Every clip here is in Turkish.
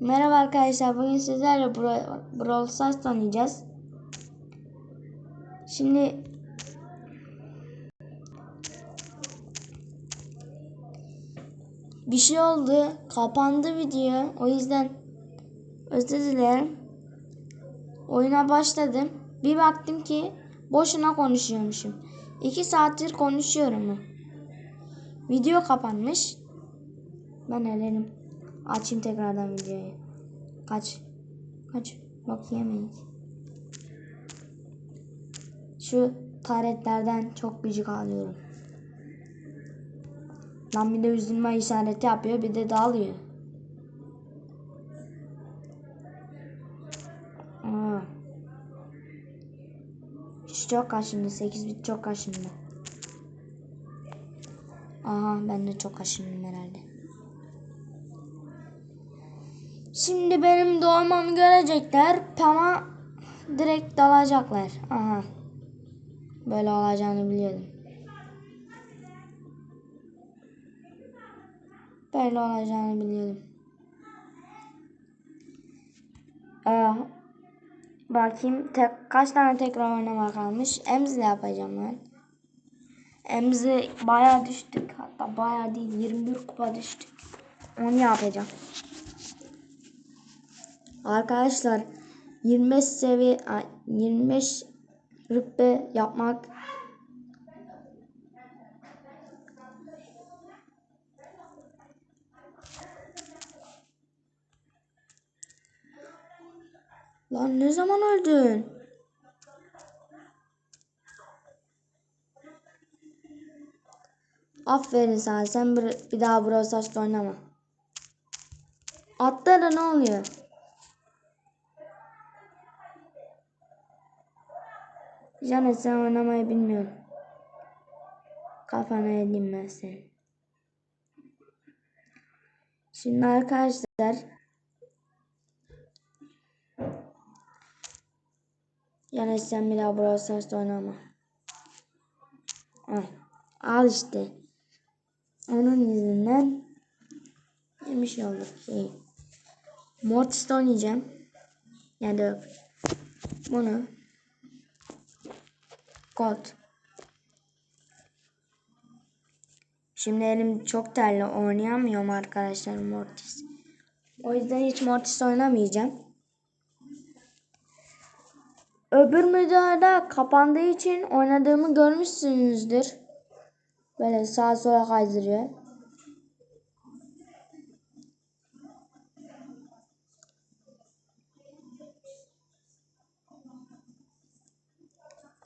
Merhaba arkadaşlar. Bugün sizlerle Bra- Brawl Stars oynayacağız. Şimdi bir şey oldu. Kapandı video. O yüzden özür dilerim. Oyuna başladım. Bir baktım ki boşuna konuşuyormuşum. İki saattir konuşuyorum. Video kapanmış. Ben elerim. Açayım tekrardan videoyu. Kaç. Kaç. Bak yemeyiz. Şu taretlerden çok gıcık alıyorum. Lan bir de üzülme işareti yapıyor bir de dağılıyor. Aa. Şu çok kaşındı. 8 bit çok kaşındı. Aha ben de çok kaşındım herhalde. Şimdi benim doğmamı görecekler ama direkt dalacaklar. Aha. Böyle olacağını biliyordum. Böyle olacağını biliyordum. Ee, bakayım tek, kaç tane tekrar oynama kalmış. Emz'le yapacağım ben. Emz'e bayağı düştük. Hatta bayağı değil 21 kupa düştük. Onu yapacağım. Arkadaşlar 25 seviye 25 rütbe yapmak Lan ne zaman öldün? Aferin sana. Sen bir, bir daha Brawl Stars'ta oynama. Atla da ne oluyor? Janet sen oynamayı bilmiyorsun. Kafana edeyim ben seni. Şimdi arkadaşlar Janet sen bir daha Brawl Stars'ta oynama. Al. Al işte. Onun yüzünden yemiş olduk şey. Mortis'te oynayacağım. Yani. Bunu Gold. Şimdi elim çok terli oynayamıyorum arkadaşlar Mortis. O yüzden hiç Mortis oynamayacağım. Öbür müdahale kapandığı için oynadığımı görmüşsünüzdür. Böyle sağa sola kaydırıyor.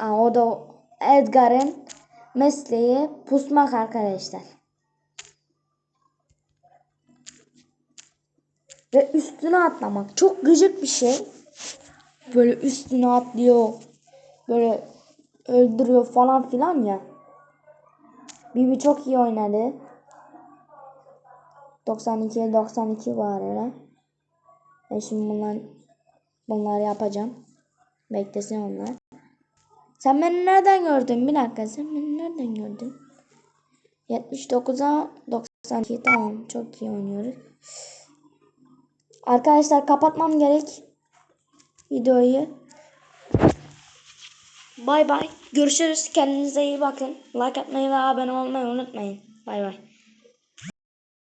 O da Edgar'ın mesleği pusmak arkadaşlar. Ve üstüne atlamak. Çok gıcık bir şey. Böyle üstüne atlıyor. Böyle öldürüyor falan filan ya. Bibi çok iyi oynadı. 92 92 var öyle. Ben şimdi bunlar bunları yapacağım. Beklesin onlar. Sen beni nereden gördün? Bir dakika sen beni nereden gördün? 79'a 92 tamam çok iyi oynuyoruz. Arkadaşlar kapatmam gerek videoyu. Bay bay. Görüşürüz. Kendinize iyi bakın. Like atmayı ve abone olmayı unutmayın. Bay bay.